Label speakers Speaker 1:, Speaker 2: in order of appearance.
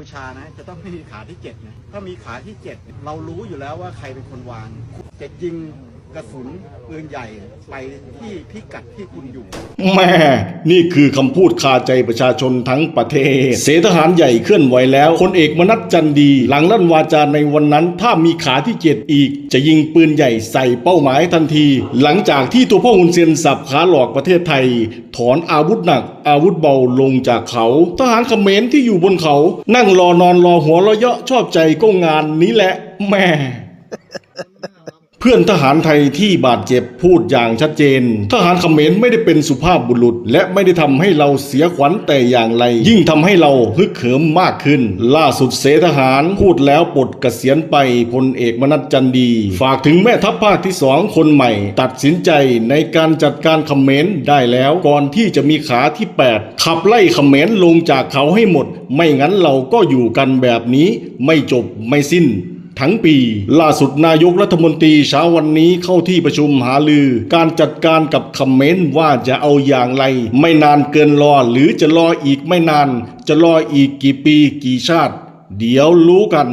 Speaker 1: บูชานะจะต้องไม่มีขาที่เจ็ดนะถ้ามีขาที่เจ็ดเนี่ยเรารู้อยู่แล้วว่าใครเป็นคนวางจะยิง กระสุนปืนใหญ่ไปที่พิกัดที่คุณอยู่
Speaker 2: แม่นี่คือคำพูดคาใจประชาชนทั้งประเทศ เสทหารใหญ่เคลื่อนไหวแล้วพลเอกมนัสจันดี หลังลั่นวาจาในวันนั้น ถ้ามีขาที่เจ็ดอีก จะยิงปืนใหญ่ใส่เป้าหมายทันที หลังจากที่ตัวพ่อหุนเซียนสับขาหลอกประเทศไทย ถอนอาวุธหนัก อาวุธเบาลงจากเขา ทหารเขมรที่อยู่บนเขา นั่งรอนอนรอหัวเราะเยาะชอบใจก็งานนี้แหละแม่ พื่อนทหารไทยที่บาดเจ็บพูดอย่างชัดเจน ทหารเขมรไม่ได้เป็นสุภาพบุรุษ และไม่ได้ทำให้เราเสียขวัญแต่อย่างไร ยิ่งทำให้เราฮึกเหิมมากขึ้น ล่าสุดเสทหารพูดแล้วปลดเกษียณไปพลเอกมนัสจันดี ฝากถึงแม่ทัพภาคที่สองคนใหม่ ตัดสินใจในการจัดการเขมรได้แล้วก่อนที่จะมีขาที่ 8 ขับไล่เขมรลงจากเขาให้หมด ไม่งั้นเราก็อยู่กันแบบนี้ไม่จบไม่สิ้น ทั้งปี ล่าสุดนายกรัฐมนตรีเช้าวันนี้เข้าที่ประชุมหาลือ การจัดการกับคอมเมนต์ว่าจะเอาอย่างไร ไม่นานเกินรอหรือจะรออีกไม่นาน จะรออีกกี่ปีกี่ชาติ เดี๋ยวรู้กัน